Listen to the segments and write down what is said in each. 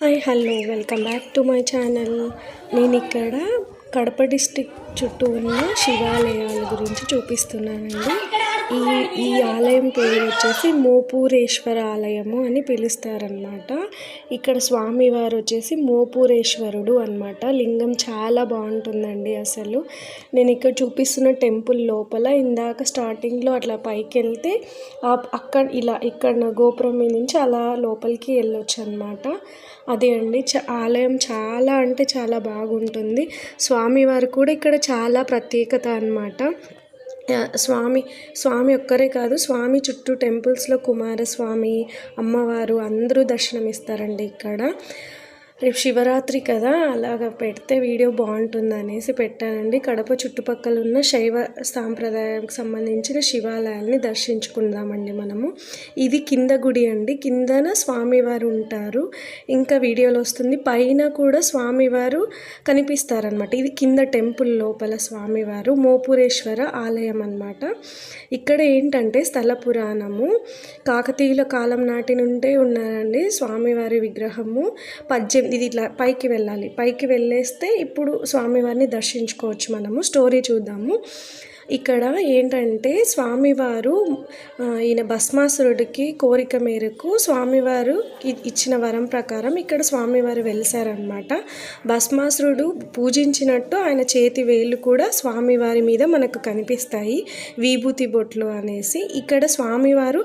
Hi hello welcome back to my channel. నేను ఇక్కడ Kadapa district చుట్టూ ఉన్న శివాలయాల గురించి చూపిస్తున్నానండి. ఈ ఈ ఆలయం పేరు వచ్చేసి మోపూరేశ్వర ఆలయము అని పిలుస్తారనమాట ఇక్కడ స్వామివారు వచ్చేసి మోపూరేశ్వరుడు అనమాట లింగం చాలా బాగుంటుందండి అసలు. నేను ఇక్కడ చూపిస్తున్న టెంపుల్ లోపల ఇందాక స్టార్టింగ్లో అట్లా పైకి వెళ్తే అక్కడ ఇలా ఇక్కడ గోపురం మీద నుంచి అలా లోపలికి వెళ్ళొచ్చు అనమాట అదే అండి చ ఆలయం చాలా అంటే చాలా బాగుంటుంది. స్వామివారు కూడా ఇక్కడ చాలా ప్రత్యేకత అన్నమాట. స్వామి స్వామి ఒక్కరే కాదు స్వామి చుట్టూ టెంపుల్స్లో కుమారస్వామి అమ్మవారు అందరూ దర్శనమిస్తారండి ఇక్కడ. రేపు శివరాత్రి కదా అలాగ పెడితే వీడియో బాగుంటుంది అనేసి పెట్టానండి. కడప చుట్టుపక్కల ఉన్న శైవ సాంప్రదాయానికి సంబంధించిన శివాలయాల్ని దర్శించుకుందామండి మనము. ఇది కింద గుడి అండి. కిందన స్వామివారు ఉంటారు. ఇంకా వీడియోలో వస్తుంది. పైన కూడా స్వామివారు కనిపిస్తారనమాట ఇది కింద టెంపుల్ లోపల స్వామివారు మోపురేశ్వర ఆలయం అన్నమాట. ఇక్కడ ఏంటంటే స్థల పురాణము. కాకతీయుల కాలం నాటి నుండే ఉన్నారండి స్వామివారి విగ్రహము. పద్దెనిమిది ఇది ఇట్లా పైకి వెళ్ళాలి. పైకి వెళ్ళేస్తే ఇప్పుడు స్వామివారిని దర్శించుకోవచ్చు మనము. స్టోరీ చూద్దాము. ఇక్కడ ఏంటంటే స్వామివారు ఈయన భస్మాసురుడికి కోరిక మేరకు స్వామివారు ఇచ్చిన వరం ప్రకారం ఇక్కడ స్వామివారు వెలిసారనమాట భస్మాసురుడు పూజించినట్టు ఆయన చేతి వేలు కూడా స్వామివారి మీద మనకు కనిపిస్తాయి. విభూతి బొట్లు అనేసి. ఇక్కడ స్వామివారు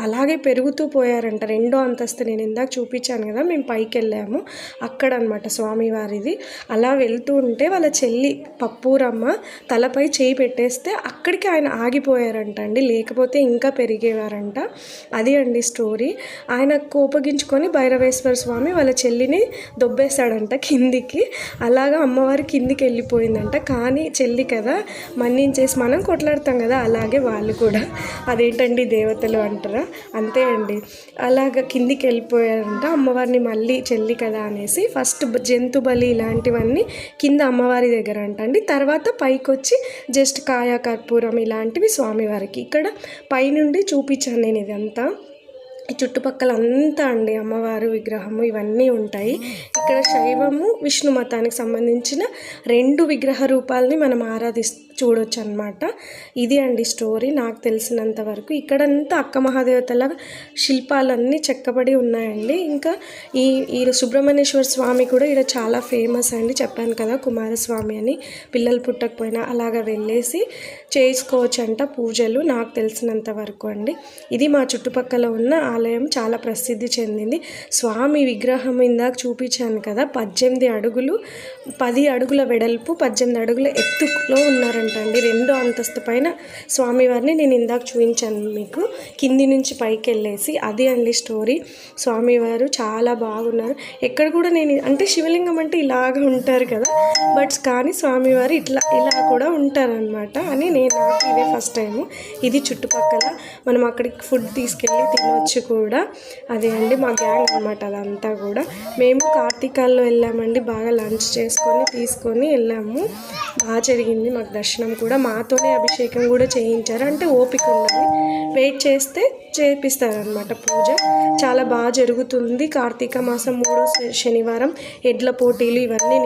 అలాగే పెరుగుతూ పోయారంట. రెండో అంతస్తు నేను ఇందాక చూపించాను కదా మేము పైకి వెళ్ళాము అక్కడ అనమాట స్వామివారిది. అలా వెళ్తూ ఉంటే వాళ్ళ చెల్లి పప్పూరమ్మ తలపై చేయి పెట్టేస్తే అక్కడికి ఆయన ఆగిపోయారంట అండి. లేకపోతే ఇంకా పెరిగేవారంట. అది అండి స్టోరీ. ఆయన కోపగించుకొని భైరవేశ్వర స్వామి వాళ్ళ చెల్లిని దొబ్బేశాడంట కిందికి. అలాగా అమ్మవారి కిందికి వెళ్ళిపోయిందంట. కానీ చెల్లి కదా మన్నించేసి మనం కొట్లాడతాం కదా అలాగే వాళ్ళు కూడా. అదేంటండి దేవతలు అంటారా? అంతే అండి. అలాగ కిందికి వెళ్ళిపోయారంట. అమ్మవారిని మళ్ళీ చెల్లి కదా అనేసి ఫస్ట్ జంతు బలి ఇలాంటివన్నీ కింద అమ్మవారి దగ్గర అంట అండి. తర్వాత పైకి వచ్చి జస్ట్ కాయ కర్పూరం ఇలాంటివి స్వామివారికి. ఇక్కడ పైనుండి చూపించాను నేను ఇదంతా. ఈ చుట్టుపక్కల అంతా అండి అమ్మవారు విగ్రహము ఇవన్నీ ఉంటాయి. ఇక్కడ శైవము విష్ణు మతానికి సంబంధించిన రెండు విగ్రహ రూపాలని మనం ఆరాధి చూడొచ్చు అనమాట ఇది అండి స్టోరీ. నాకు తెలిసినంత వరకు ఇక్కడంతా అక్క మహాదేవతల శిల్పాలన్నీ చెక్కబడి ఉన్నాయండి. ఇంకా ఈ ఈ సుబ్రహ్మణ్యేశ్వర స్వామి కూడా ఇక్కడ చాలా ఫేమస్ అండి. చెప్పాను కదా కుమారస్వామి అని. పిల్లలు పుట్టకపోయినా అలాగ వెళ్ళేసి చేసుకోవచ్చు అంట పూజలు. నాకు తెలిసినంత వరకు అండి. ఇది మా చుట్టుపక్కల ఉన్న ఆలయం చాలా ప్రసిద్ధి చెందింది. స్వామి విగ్రహం ఇందాక చూపించాను కదా పద్దెనిమిది అడుగులు పది అడుగుల వెడల్పు పద్దెనిమిది అడుగుల ఎత్తులో ఉన్నారంట అండి రెండో అంతస్తు పైన స్వామివారిని నేను ఇందాక చూపించాను మీకు. కింది నుంచి పైకి వెళ్ళేసి అది అండి స్టోరీ. స్వామివారు చాలా బాగున్నారు. ఎక్కడ కూడా నేను అంటే శివలింగం అంటే ఇలాగ ఉంటారు కదా బట్ కానీ స్వామివారు ఇట్లా ఇలా కూడా ఉంటారనమాట అని నేను నాకు ఇదే ఫస్ట్ టైం ఇది చుట్టుపక్కల మనం అక్కడికి ఫుడ్ తీసుకెళ్ళి తినొచ్చు కూడా. అదే అండి మా గ్యాంగ్ అనమాట అదంతా కూడా. మేము కార్తీకాల్లో వెళ్ళామండి. బాగా లంచ్ చేసుకొని తీసుకొని వెళ్ళాము. బాగా జరిగింది మాకు దర్శనం కూడా. మాతోనే అభిషేకం కూడా చేయించారు. అంటే ఓపిక ఉండాలి. వెయిట్ చేస్తే చేపిస్తారనమాట పూజ. చాలా బాగా జరుగుతుంది. కార్తీక మాసం మూడో శనివారం. ఎడ్ల పోటీలు ఇవన్నీ